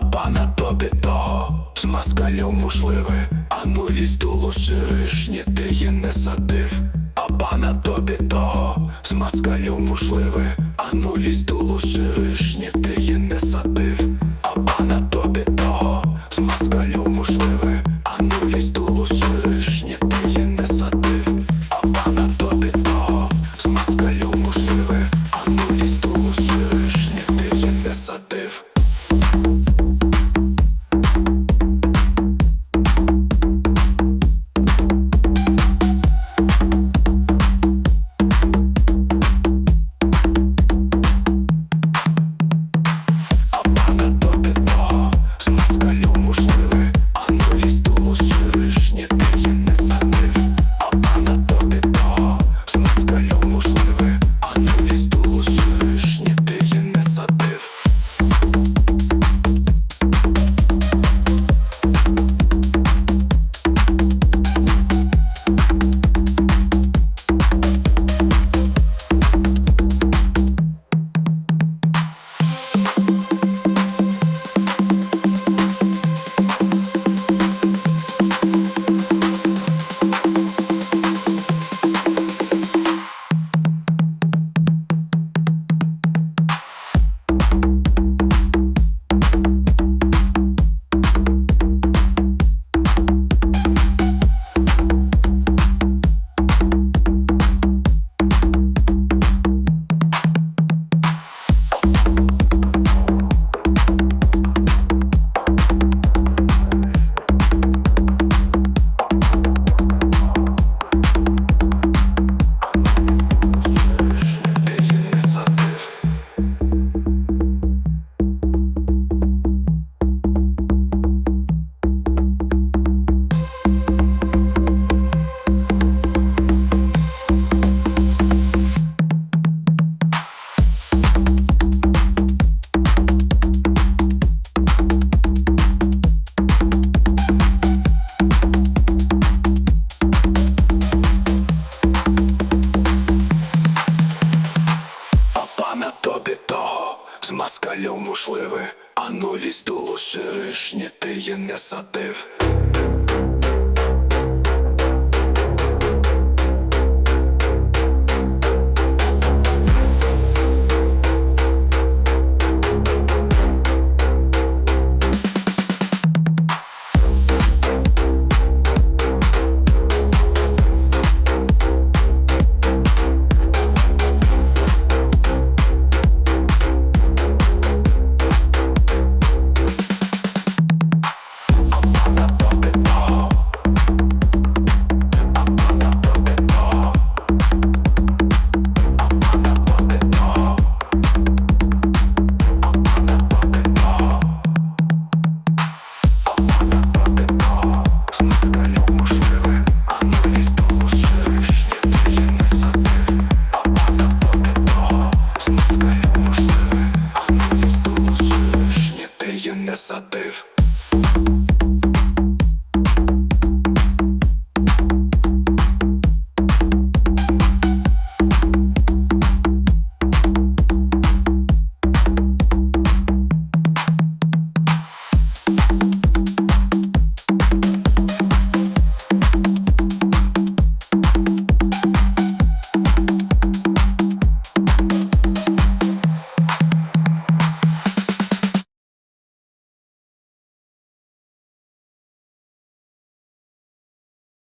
а пана тобі того. З москалем мушливи, а ну лізь тулу шириш, ні ти її не садив, а пана тобі того. З москалем мушливи, а ну лізь тулу шириш, ні ти її не садив, а пана тобі того. З москалем мушливи, а ну лізь тулу шириш, ні ти її не садив, а пана тобі того з А пана тобі того з москалю мушливи, а ну лізь тулу шириш, ні ти її не садив. Не садив.